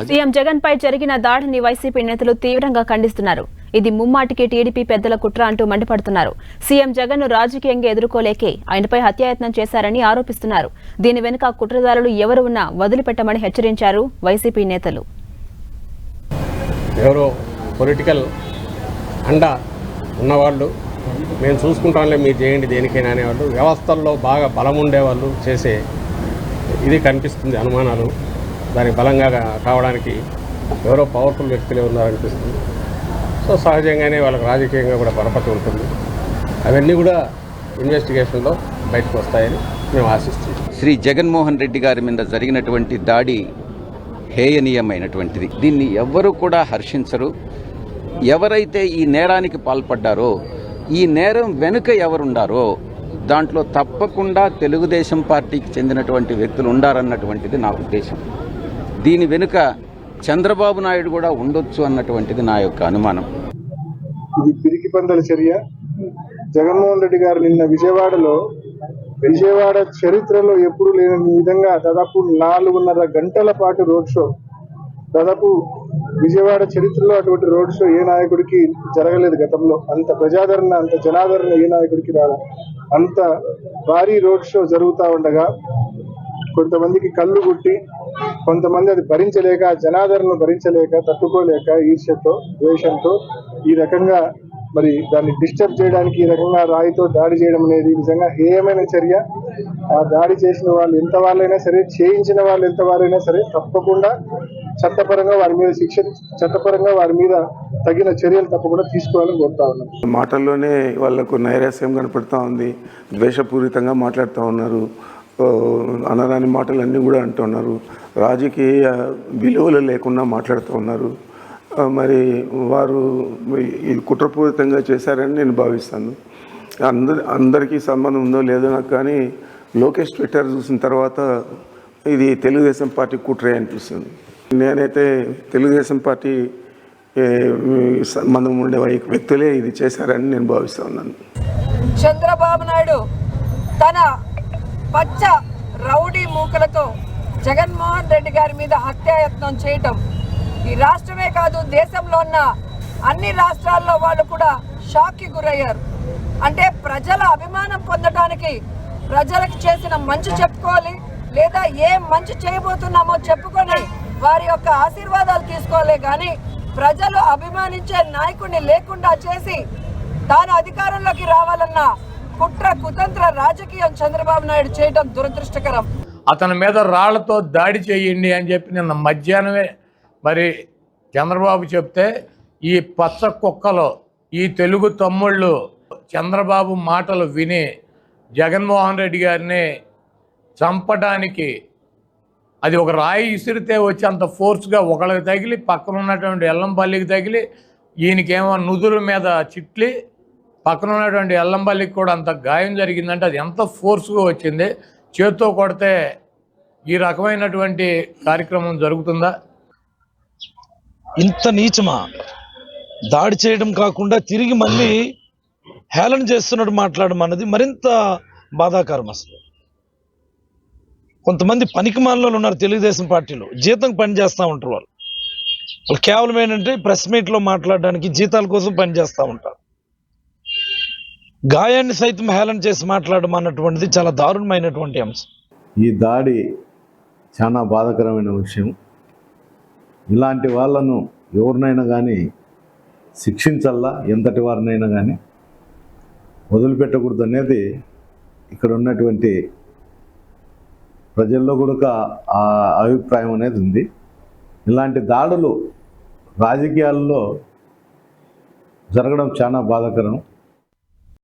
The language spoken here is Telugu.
సీఎం జగన్ పై జరిగిన దాడిని వైసీపీ నేతలు తీవ్రంగా ఖండిస్తున్నారు. ఇది ముమ్మాటికి టీడీపీ పెద్దల కుట్ర అంటూ మండిపడుతున్నారు. సీఎం జగన్ను రాజకీయంగా ఎదుర్కోలేకే ఆయనపై హత్యాయత్నం చేశారని ఆరోపిస్తున్నారు. దీని వెనుక కుట్రదారులు ఎవరు ఉన్నా వదిలిపెట్టమని హెచ్చరించారు వైసీపీ నేతలు. ఎవరో పొలిటికల్ అండ ఉన్నవాళ్ళు. మేము చూసుకుంటాంలే మీరు చేయండి దేనికైనా అనేవాళ్ళు. వ్యవస్థల్లో బాగా బలం ఉండేవాళ్ళు చేసే ఇది కనిపిస్తుంది అనుమానాలు. దానికి బలంగా కావడానికి ఎవరో పవర్ఫుల్ వ్యక్తులే ఉన్నారనిపిస్తుంది. సో సహజంగానే వాళ్ళకి రాజకీయంగా కూడా పరపతి ఉంటుంది. అవన్నీ కూడా ఇన్వెస్టిగేషన్లో బయటకు వస్తాయని మేము ఆశిస్తున్నాం. శ్రీ జగన్మోహన్ రెడ్డి గారి మీద జరిగినటువంటి దాడి హేయనీయమైనటువంటిది. దీన్ని ఎవ్వరూ కూడా హర్షించరు. ఎవరైతే ఈ నేరానికి పాల్పడ్డారో ఈ నేరం వెనుక ఎవరుండారో దాంట్లో తప్పకుండా తెలుగుదేశం పార్టీకి చెందినటువంటి వ్యక్తులు ఉండారన్నటువంటిది నా ఉద్దేశం. దీని వెనుక చంద్రబాబు నాయుడు కూడా ఉండొచ్చు అన్నటువంటిది నా యొక్క అనుమానం. ఇది పిరికి పందల చర్య. జగన్మోహన్ రెడ్డి గారు నిన్న విజయవాడలో విజయవాడ చరిత్రలో ఎప్పుడు లేని విధంగా దాదాపు నాలుగున్నర గంటల పాటు రోడ్ షో. దాదాపు విజయవాడ చరిత్రలో అటువంటి రోడ్ షో ఏ నాయకుడికి జరగలేదు గతంలో. అంత ప్రజాదరణ అంత జనాదరణ ఏ నాయకుడికి రాల. అంత భారీ రోడ్ షో జరుగుతూ ఉండగా కొంతమందికి కళ్ళు గుట్టి కొంతమంది అది భరించలేక జనాదరణను భరించలేక తట్టుకోలేక ఈర్ష్యతో ద్వేషంతో ఈ రకంగా మరి దాన్ని డిస్టర్బ్ చేయడానికి ఈ రకంగా రాయితో దాడి చేయడం అనేది నిజంగా హేయమైన చర్య. ఆ దాడి చేసిన వాళ్ళు ఎంత వాళ్ళైనా సరే చేయించిన వాళ్ళు ఎంత వారైనా సరే తప్పకుండా చట్టపరంగా వారి మీద శిక్ష చట్టపరంగా వారి మీద తగిన చర్యలు తప్పకుండా తీసుకోవాలని కోరుతా ఉన్నాం. మాటల్లోనే వాళ్ళకు నైరాస్యం కనపడతా ఉంది. ద్వేషపూరితంగా మాట్లాడుతూ ఉన్నారు. అనరాని మాటలన్నీ కూడా అంటున్నారు. రాజకీయ విలువలు లేకుండా మాట్లాడుతూ ఉన్నారు. మరి వారు ఇది కుట్రపూరితంగా చేశారని నేను భావిస్తాను. అందరి అందరికీ సంబంధం ఉందో లేదో నాకు కానీ లోకేష్ ట్విట్టర్ చూసిన తర్వాత ఇది తెలుగుదేశం పార్టీ కుట్రే అనిపిస్తుంది. నేనైతే తెలుగుదేశం పార్టీ సంబంధం ఉండే వ్యక్తులే ఇది చేశారని నేను భావిస్తా ఉన్నాను. చంద్రబాబు నాయుడు తన పచ్చ రౌడీ మూకలతో జగన్మోహన్ రెడ్డి గారి మీద హత్యాయత్నం చేయటం. ఈ రాష్ట్రమే కాదు దేశంలో ఉన్న అన్ని రాష్ట్రాల్లో వాళ్ళు కూడా షాక్కి గురయ్యారు. అంటే ప్రజల అభిమానం పొందడానికి ప్రజలకు చేసిన మంచి చెప్పుకోవాలి లేదా ఏ మంచి చేయబోతున్నామో చెప్పుకొని వారి యొక్క ఆశీర్వాదాలు తీసుకోవాలి. కానీ ప్రజలు అభిమానించే నాయకుడిని లేకుండా చేసి తాను అధికారంలోకి రావాలన్న కుట్ర కుతంత్ర రాజకీయం చంద్రబాబు నాయుడు చేయడం దురదృష్టకరం. అతని మీద రాళ్ళతో దాడి చేయండి అని చెప్పి నిన్న మధ్యాహ్నమే మరి చంద్రబాబు చెప్తే ఈ పచ్చ కుక్కలు ఈ తెలుగు తమ్ముళ్ళు చంద్రబాబు మాటలు విని జగన్మోహన్ రెడ్డి గారిని చంపడానికి అది ఒక రాయి ఇసిరితే వచ్చి అంత ఫోర్స్గా ఒకళ్ళకి తగిలి పక్కన ఉన్నటువంటి ఎల్లంపల్లికి తగిలి ఈయనకేమో నుదురు మీద చిట్లి పక్కన ఉన్నటువంటి ఎల్లంపల్లికి కూడా అంత గాయం జరిగిందంటే అది ఎంత ఫోర్స్గా వచ్చింది? చేత్తో కొడితే ఈ రకమైనటువంటి కార్యక్రమం జరుగుతుందా? ఇంత నీచమా? దాడి చేయడం కాకుండా తిరిగి మళ్ళీ హేళన చేస్తున్నట్టు మాట్లాడడం అన్నది మరింత బాధాకరం అసలు. కొంతమంది పనికి మాలలో ఉన్నారు తెలుగుదేశం పార్టీలో. జీతం పని చేస్తూ ఉంటారు వాళ్ళు. వాళ్ళు కేవలం ఏంటంటే ప్రెస్ మీట్లో మాట్లాడడానికి జీతాల కోసం పని చేస్తూ ఉంటారు. గాయాన్ని సైతం హేళన చేసి మాట్లాడడం అన్నటువంటిది చాలా దారుణమైనటువంటి అంశం. ఈ దాడి చాలా బాధాకరమైన విషయం. ఇలాంటి వాళ్ళను ఎవరినైనా కానీ శిక్షించల్లా? ఎంతటి వారినైనా కానీ వదిలిపెట్టకూడదు అనేది ఇక్కడ ఉన్నటువంటి ప్రజల్లో కూడా ఆ అభిప్రాయం అనేది ఉంది. ఇలాంటి దాడులు రాజకీయాల్లో జరగడం చాలా బాధాకరం.